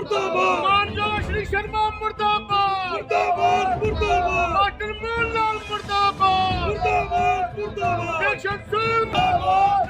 ਮੁਰਦਾਬਾਦ। ਮਾਨਜੋ ਸ਼੍ਰੀ ਸ਼ਰਮਾ ਮੁਰਦਾਬਾਦ। ਮੁਰਦਾਬਾਦ ਮੁਰਦਾਬਾਦ। ਡਾਕਟਰ ਮੋਹਨ ਲਾਲ ਮੁਰਦਾਬਾਦ। ਮੁਰਦਾਬਾਦ ਮੁਰਦਾਬਾਦ। ਇਲੈਕਸ਼ਨ ਸੂਰ ਮੁਰਦਾਬਾਦ।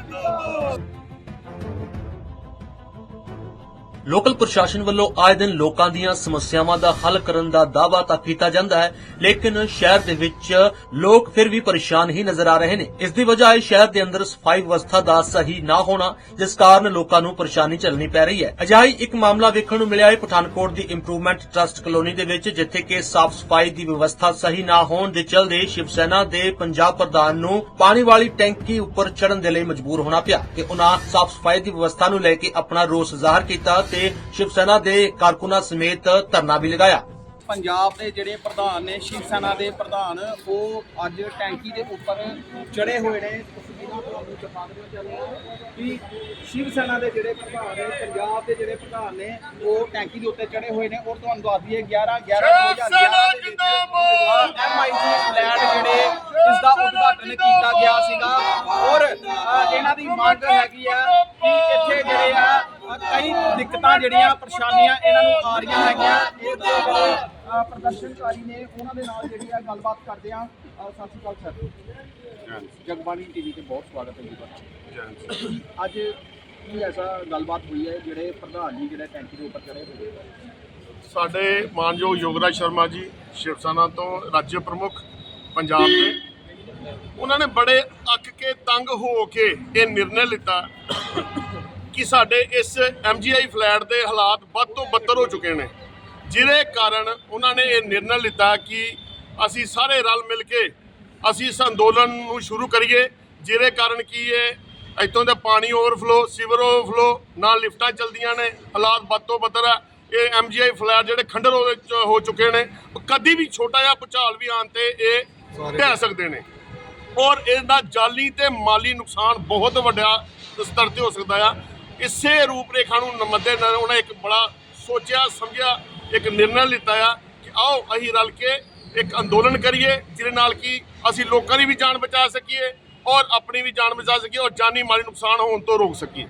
ਲੋਕਲ ਪ੍ਰਸ਼ਾਸਨ ਵੱਲੋਂ ਆਏ ਦਿਨ ਲੋਕਾਂ ਦੀਆਂ ਸਮੱਸਿਆਵਾਂ ਦਾ ਹੱਲ ਕਰਨ ਦਾ ਦਾਅਵਾ ਤਾਂ ਕੀਤਾ ਜਾਂਦਾ ਹੈ, ਲੇਕਿਨ ਸ਼ਹਿਰ ਦੇ ਵਿੱਚ ਲੋਕ ਫਿਰ ਵੀ ਪਰੇਸ਼ਾਨ ਹੀ ਨਜ਼ਰ ਆ ਰਹੇ ਨੇ। ਇਸ ਦੀ ਵਜ੍ਹਾ ਹੈ, ਸ਼ਹਿਰ ਦੇ ਅੰਦਰ ਸਫ਼ਾਈ ਵਿਵਸਥਾ ਦਾ ਸਹੀ ਨਾ ਹੋਣਾ, ਜਿਸ ਕਾਰਨ ਲੋਕਾਂ ਨੂੰ ਪਰੇਸ਼ਾਨੀ ਝੱਲਣੀ ਪੈ ਰਹੀ ਹੈ। ਅਜਿਹਾ ਹੀ ਇੱਕ ਮਾਮਲਾ ਵੇਖਣ ਨੂੰ ਮਿਲਿਆ ਹੈ, ਪਠਾਨਕੋਟ ਦੀ ਇੰਪਰੂਵਮੈਂਟ ਟਰਸਟ ਕਲੋਨੀ ਦੇ ਵਿੱਚ, ਜਿੱਥੇ ਕਿ ਸਾਫ਼ ਸਫ਼ਾਈ ਦੀ ਵਿਵਸਥਾ ਸਹੀ ਨਾ ਹੋਣ ਦੇ ਚਲਦੇ ਸ਼ਿਵ ਸੈਨਾ ਦੇ ਪੰਜਾਬ ਪ੍ਰਧਾਨ ਨੂੰ ਪਾਣੀ ਵਾਲੀ ਟੈਂਕੀ ਉੱਪਰ ਚੜਨ ਦੇ ਲਈ ਮਜਬੂਰ ਹੋਣਾ ਪਿਆ। ਤੇ ਉਹਨਾਂ ਸਾਫ਼ ਸਫ਼ਾਈ ਦੀ ਵਿਵਸਥਾ ਨੂੰ ਲੈ ਕੇ ਆਪਣਾ ਰੋਸ ਜ਼ਾਹਰ ਕੀਤਾ ਤੇ ਸ਼ਿਵ ਸੈਨਾ ਦੇ ਕਾਰਕੁਨਾਂ ਸਮੇਤ ਧਰਨਾ ਵੀ ਲਗਾਇਆ ਪੰਜਾਬ ਦੇ ਜਿਹੜੇ ਪ੍ਰਧਾਨ ਨੇ ਸ਼ਿਵ ਸੈਨਾ ਦੇ ਪ੍ਰਧਾਨ, ਉਹ ਅੱਜ ਟੈਂਕੀ ਦੇ ਉੱਪਰ ਚੜੇ ਹੋਏ ਨੇ ਤਸਵੀਰਾਂ ਤੁਹਾਨੂੰ ਦਿਖਾ ਦਿਓ ਹਾਂ ਕਿ ਸ਼ਿਵ ਸੈਨਾ ਦੇ ਜਿਹੜੇ ਪ੍ਰਧਾਨ ਨੇ, ਪੰਜਾਬ ਦੇ ਜਿਹੜੇ ਪ੍ਰਧਾਨ ਨੇ, ਉਹ ਟੈਂਕੀ ਦੇ ਉੱਤੇ ਚੜੇ ਹੋਏ ਨੇ ਔਰ ਤੁਹਾਨੂੰ ਦੱਸ ਦਈਏ 11 11 ਸ਼ਿਵ ਸੈਨਾ ਜਿੰਦਾਬਾਦ! ਐਮਆਈਜੀ ਫਲੈਟ ਜਿਹੜੇ ਇਸ ਦਾ ਉਦਘਾਟਨ ਕੀਤਾ ਗਿਆ ਸੀਗਾ ਔਰ ਅ, ਇਹਨਾਂ ਦੀ ਮੰਗ ਹੈਗੀ ਆ ਕਿ ਇੱਥੇ ਜਿਹੜੇ ਆ ਅ, ਕਈ ਦਿੱਕਤਾਂ ਜਿਹੜੀਆਂ ਪਰੇਸ਼ਾਨੀਆਂ ਇਹਨਾਂ ਨੂੰ ਆ ਰਹੀਆਂ ਹੈਗੀਆਂ। ਇਹ ਪ੍ਰਦਰਸ਼ਨਕਾਰੀ ਨੇ ਉਹਨਾਂ ਦੇ ਨਾਲ ਜਿਹੜੀ ਆ ਗੱਲਬਾਤ ਕਰਦੇ ਆ। ਸਤਿ ਸ਼੍ਰੀ ਅਕਾਲ ਸਰ। ਜਗਬਾਣੀ ਟੀਵੀ ਤੇ ਬਹੁਤ ਸਵਾਗਤ ਹੈ ਜੀ ਅੱਜ ਕੀ ਐਸਾ ਗੱਲਬਾਤ ਹੋਈ ਹੈ ਜਿਹੜੇ ਪ੍ਰਧਾਨ ਜੀ ਜਿਹੜੇ ਟੈਂਕੀ ਦੇ ਉੱਪਰ ਚੜੇ ਹੋਏ ਸਾਡੇ ਮਾਨਯੋਗ ਯੋਗਰਾਜ ਸ਼ਰਮਾ ਜੀ ਸ਼ਿਵ ਸੈਨਾ ਤੋਂ ਰਾਜ ਪ੍ਰਮੁੱਖ ਪੰਜਾਬ ਦੇ। ਉਹਨਾਂ ਨੇ ਬੜੇ ਅੱਕ ਕੇ ਤੰਗ ਹੋ ਕੇ ਇਹ ਨਿਰਣੇ ਲਿੱਤਾ। ਕਿ ਸਾਡੇ ਇਸ ਐਮਜੀਆਈ ਫਲੈਟ ਦੇ ਹਾਲਾਤ ਵੱਧ ਤੋਂ ਬੱਤਰ ਹੋ ਚੁੱਕੇ ਨੇ। ਜਿਹਦੇ ਕਾਰਨ ਉਹਨਾਂ ਨੇ ਇਹ ਨਿਰਣਾ ਲਿੱਤਾ ਕਿ ਅਸੀਂ ਸਾਰੇ ਰਲ ਮਿਲ ਕੇ ਅਸੀਂ ਇਸ ਅੰਦੋਲਨ ਨੂੰ ਸ਼ੁਰੂ ਕਰੀਏ ਜਿਹਦੇ ਕਾਰਨ ਕੀ ਇਹ ਇੱਥੋਂ ਦਾ ਪਾਣੀ ਓਵਰਫਲੋ ਸੀਵਰ ਓਵਰਫਲੋ ਨਾਲ ਲਿਫਟਾਂ ਚਲਦੀਆਂ ਨੇ ਹਾਲਾਤ ਵੱਧ ਤੋਂ ਬੱਤਰ ਹੈ ਇਹ ਐਮਜੀਆਈ ਫਲੈਟ ਜਿਹੜੇ ਖੰਡਰ ਹੋ ਚੁੱਕੇ ਨੇ ਕਦੀ ਵੀ ਛੋਟਾ ਜਿਹਾ ਭੁਚਾਲ ਵੀ ਆਉਣ ਤੇ ਇਹ ਢਹਿ ਸਕਦੇ ਨੇ। ਔਰ ਇਹਦਾ ਜਾਲੀ ਤੇ ਮਾਲੀ ਨੁਕਸਾਨ ਬਹੁਤ ਵੱਡਾ ਸਤਰ ਤੇ ਹੋ ਸਕਦਾ ਆ। ਇਸੇ ਰੂਪਰੇਖਾ ਨੂੰ ਮੱਦੇ ਨਾਲ ਉਹਨਾਂ ਇੱਕ ਬੜਾ ਸੋਚਿਆ, ਸਮਝਿਆ, ਇੱਕ ਨਿਰਣਾ ਲਿੱਤਾ ਆ ਕਿ ਆਓ ਅਸੀਂ ਰਲ ਕੇ ਇੱਕ ਅੰਦੋਲਨ ਕਰੀਏ, ਜਿਹਦੇ ਨਾਲ ਕਿ ਅਸੀਂ ਲੋਕਾਂ ਦੀ ਵੀ ਜਾਨ ਬਚਾ ਸਕੀਏ ਔਰ ਆਪਣੀ ਵੀ ਜਾਨ ਬਚਾ ਸਕੀਏ ਔਰ ਜਾਨੀ ਮਾਲੀ ਨੁਕਸਾਨ ਹੋਣ ਤੋਂ ਰੋਕ ਸਕੀਏ।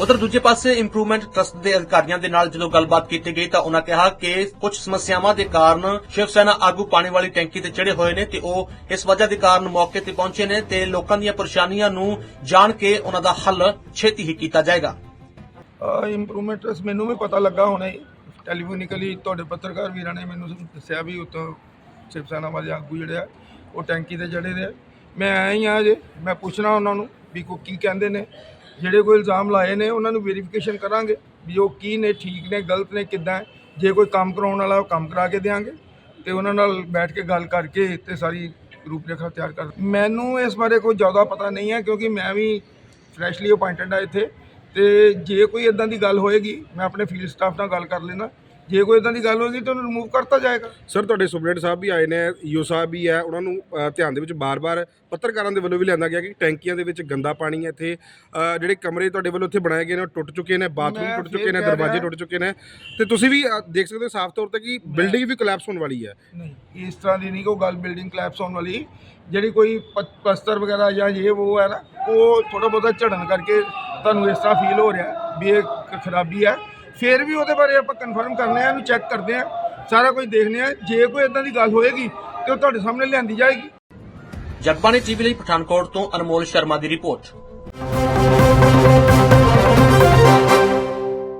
ਉਧਰ ਦੂਜੇ ਪਾਸੇ ਇੰਪਰੂਵਮੈਂਟ ਟਰਸਟ ਦੇ ਅਧਿਕਾਰੀਆਂ ਦੇ ਨਾਲ ਜਦੋਂ ਗੱਲਬਾਤ ਕੀਤੀ ਗਈ ਤਾਂ ਉਹਨਾਂ ਕਿਹਾ ਕਿ ਕੁਝ ਸਮੱਸਿਆਵਾਂ ਦੇ ਕਾਰਨ ਸ਼ਿਵ ਸੈਨਾ ਆਗੂ ਪਾਣੀ ਵਾਲੀ ਟੈਂਕੀ ਤੇ ਚੜੇ ਹੋਏ ਨੇ ਤੇ ਉਹ ਇਸ ਵਜ੍ਹਾ ਦੇ ਕਾਰਨ ਮੌਕੇ ਤੇ ਪਹੁੰਚੇ ਨੇ ਤੇ ਲੋਕਾਂ ਦੀਆਂ ਪਰੇਸ਼ਾਨੀਆਂ ਨੂੰ ਜਾਣ ਕੇ ਉਹਨਾਂ ਦਾ ਹੱਲ ਛੇਤੀ ਹੀ ਕੀਤਾ ਜਾਏਗਾ। ਇੰਪਰੂਵਮੈਂਟ ਮੈਨੂੰ ਵੀ ਪਤਾ ਲੱਗਾ ਹੁਣੇ ਟੈਲੀਫੋਨਿਕਲੀ ਤੁਹਾਡੇ ਪੱਤਰਕਾਰ ਵੀਰਾਂ ਨੇ ਮੈਨੂੰ ਦੱਸਿਆ ਵੀ ਉੱਥੋਂ ਸ਼ਿਵ ਸੈਨਾ ਵਾਲੇ ਆਗੂ ਜਿਹੜੇ ਆ, ਉਹ ਟੈਂਕੀ ਤੇ ਚੜੇ ਦੇ ਮੈਂ ਆਇਆ ਹੀ ਆ ਜੇ ਮੈਂ ਪੁੱਛਣਾ ਉਹਨਾਂ ਨੂੰ ਵੀ ਕੋ ਕੀ ਕਹਿੰਦੇ ਨੇ। ਜਿਹੜੇ ਕੋਈ ਇਲਜ਼ਾਮ ਲਾਏ ਨੇ, ਉਹਨਾਂ ਨੂੰ ਵੈਰੀਫਿਕੇਸ਼ਨ ਕਰਾਂਗੇ ਵੀ ਉਹ ਕੀ ਨੇ, ਠੀਕ ਨੇ, ਗਲਤ ਨੇ, ਕਿੱਦਾਂ ਜੇ ਕੋਈ ਕੰਮ ਕਰਾਉਣ ਵਾਲਾ ਉਹ ਕੰਮ ਕਰਾ ਕੇ ਦੇਵਾਂਗੇ ਤੇ ਉਹਨਾਂ ਨਾਲ ਬੈਠ ਕੇ ਗੱਲ ਕਰਕੇ ਤੇ ਸਾਰੀ ਰੂਪਰੇਖਾ ਤਿਆਰ ਕਰ ਮੈਨੂੰ ਇਸ ਬਾਰੇ ਕੋਈ ਜ਼ਿਆਦਾ ਪਤਾ ਨਹੀਂ ਹੈ ਕਿਉਂਕਿ ਮੈਂ ਵੀ ਫਰੈਸ਼ਲੀ ਅਪਾਇੰਟਡ ਆ ਇੱਥੇ ਤੇ ਜੇ ਕੋਈ ਇਦਾਂ ਦੀ ਗੱਲ ਹੋਏਗੀ, ਮੈਂ ਆਪਣੇ ਫੀਲਡ ਸਟਾਫ ਨਾਲ ਗੱਲ ਕਰ ਲੈਣਾ ਜੇ ਕੋਈ ਇਦਾਂ ਦੀ ਗੱਲ ਹੋਏਗੀ ਤਾਂ ਉਹਨੂੰ ਰਿਮੂਵ ਕਰਤਾ ਜਾਏਗਾ। ਸਰ ਤੁਹਾਡੇ ਸੁਪਰਡੈਂਟ ਸਾਹਿਬ ਵੀ ਆਏ ਨੇ ਈਓ ਸਾਹਿਬ ਵੀ ਹੈ ਉਹਨਾਂ ਨੂੰ ਅ, ਧਿਆਨ ਦੇ ਵਿੱਚ ਬਾਰ-ਬਾਰ ਪੱਤਰਕਾਰਾਂ ਦੇ ਵੱਲੋਂ ਵੀ ਲਿਆਂਦਾ ਗਿਆ ਕਿ ਟੈਂਕੀਆਂ ਦੇ ਵਿੱਚ ਗੰਦਾ ਪਾਣੀ ਹੈ ਇੱਥੇ। ਅ, ਜਿਹੜੇ ਕਮਰੇ ਤੁਹਾਡੇ ਵੱਲੋਂ ਇੱਥੇ ਬਣਾਏ ਗਏ ਨੇ ਉਹ ਟੁੱਟ ਚੁੱਕੇ ਨੇ ਬਾਥਰੂਮ ਮੈਂ ਟੁੱਟ ਫਿਰ ਚੁੱਕੇ ਨੇ ਕਹਿ ਦਰਵਾਜ਼ੇ ਰਿਹਾ- ਟੁੱਟ ਚੁੱਕੇ ਨੇ। ਤੇ ਤੁਸੀਂ ਵੀ ਅ, ਦੇਖ ਸਕਦੇ ਹੋ ਸਾਫ਼ ਤੌਰ ਤੇ ਕਿ ਬਿਲਡਿੰਗ ਵੀ ਕੋਲੈਪਸ ਹੋਣ ਵਾਲੀ ਹੈ। ਨਹੀਂ ਇਸ ਤਰ੍ਹਾਂ ਦੀ ਨਹੀਂ ਕੋਈ ਗੱਲ ਬਿਲਡਿੰਗ ਕਲੈਪਸ ਹੋਣ ਵਾਲੀ। ਜਿਹੜੀ ਕੋਈ ਪ- ਪਲਸਤਰ ਵਗੈਰਾ ਜਾਂ ਇਹ ਉਹ ਹੈ ਨਾ ਉਹ ਥੋੜਾ ਬਹੁਤਾ ਝੜਨ ਕਰਕੇ ਤੁਹਾਨੂੰ ਇਸ ਤਰ੍ਹਾਂ ਫੀਲ ਹੋ ਰਿਹਾ ਵੀ ਇਹ ਖਰਾਬੀ ਹੈ। ਫਿਰ ਵੀ ਉਹਦੇ ਬਾਰੇ ਆਪਾਂ ਕਨਫਰਮ ਕਰਨੇ ਆ, ਇਹਨੂੰ ਚੈੱਕ ਕਰਦੇ ਆ। ਸਾਰਾ ਕੁਝ ਦੇਖਦੇ ਆ। ਜੇ ਕੋਈ ਇਦਾਂ ਦੀ ਗੱਲ ਹੋਏਗੀ, ਤੇ ਉਹ ਤੁਹਾਡੇ ਸਾਹਮਣੇ ਲਿਆਂਦੀ ਜਾਏਗੀ। ਜਗਬਾਣੀ ਟੀਵੀ ਲਈ ਪਠਾਨਕੋਟ ਤੋਂ ਅਨਮੋਲ ਸ਼ਰਮਾ ਦੀ ਰਿਪੋਰਟ।